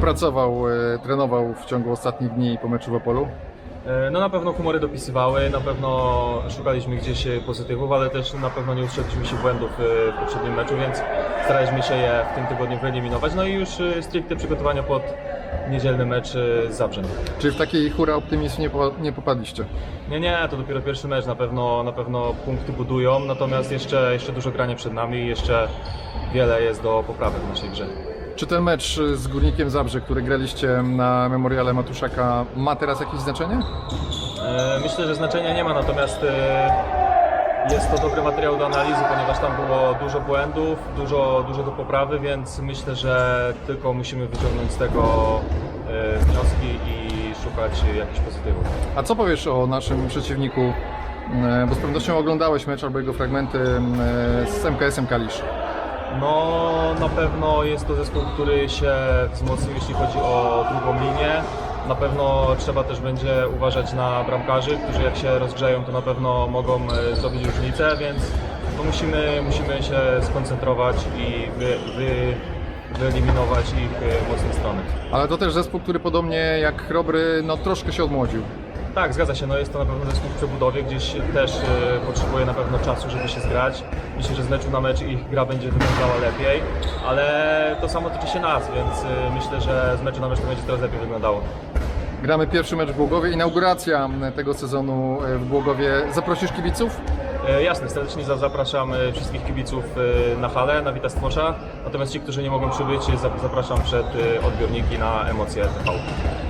pracował, e, trenował w ciągu ostatnich dni po meczu w Opolu? E, No na pewno humory dopisywały, na pewno szukaliśmy gdzieś e, pozytywów, ale też na pewno nie ustrzeliśmy się błędów e, w poprzednim meczu, więc staraliśmy się je w tym tygodniu wyeliminować. No i już e, stricte przygotowania pod niedzielny mecz e, z Zabrzem. Czy w takiej hura optymizm nie, po, nie popadliście? Nie, nie, to dopiero pierwszy mecz, na pewno, na pewno punkty budują, natomiast jeszcze, jeszcze dużo grania przed nami i jeszcze wiele jest do poprawy w naszej grze. Czy ten mecz z Górnikiem Zabrze, który graliście na memoriale Matuszaka, ma teraz jakieś znaczenie? E, Myślę, że znaczenia nie ma, natomiast e, jest to dobry materiał do analizy, ponieważ tam było dużo błędów, dużo, dużo do poprawy, więc myślę, że tylko musimy wyciągnąć z tego e, wnioski i szukać jakichś pozytywów. A co powiesz o naszym przeciwniku? Bo z pewnością oglądałeś mecz albo jego fragmenty z MKS-em Kalisz. No, na pewno jest to zespół, który się wzmocnił, jeśli chodzi o drugą linię. Na pewno trzeba też będzie uważać na bramkarzy, którzy jak się rozgrzeją, to na pewno mogą e, zrobić różnicę, więc no musimy, musimy się skoncentrować i wy, wy, wyeliminować ich e, mocne strony. Ale to też zespół, który podobnie jak Chrobry, no troszkę się odmłodził. Tak, zgadza się. No jest to na pewno zespół w przebudowie, gdzieś też e, potrzebuje na pewno czasu, żeby się zgrać. Myślę, że z meczu na mecz ich gra będzie wyglądała lepiej, ale to samo tyczy się nas, więc e, myślę, że z meczu na mecz to będzie coraz lepiej wyglądało. Gramy pierwszy mecz w Głogowie, inauguracja tego sezonu e, w Głogowie. Zaprosisz kibiców? E, Jasne, serdecznie za- zapraszam e, wszystkich kibiców e, na halę, na Wita Stwosza. Natomiast ci, którzy nie mogą przybyć, e, zap- zapraszam przed e, odbiorniki na emocje TV.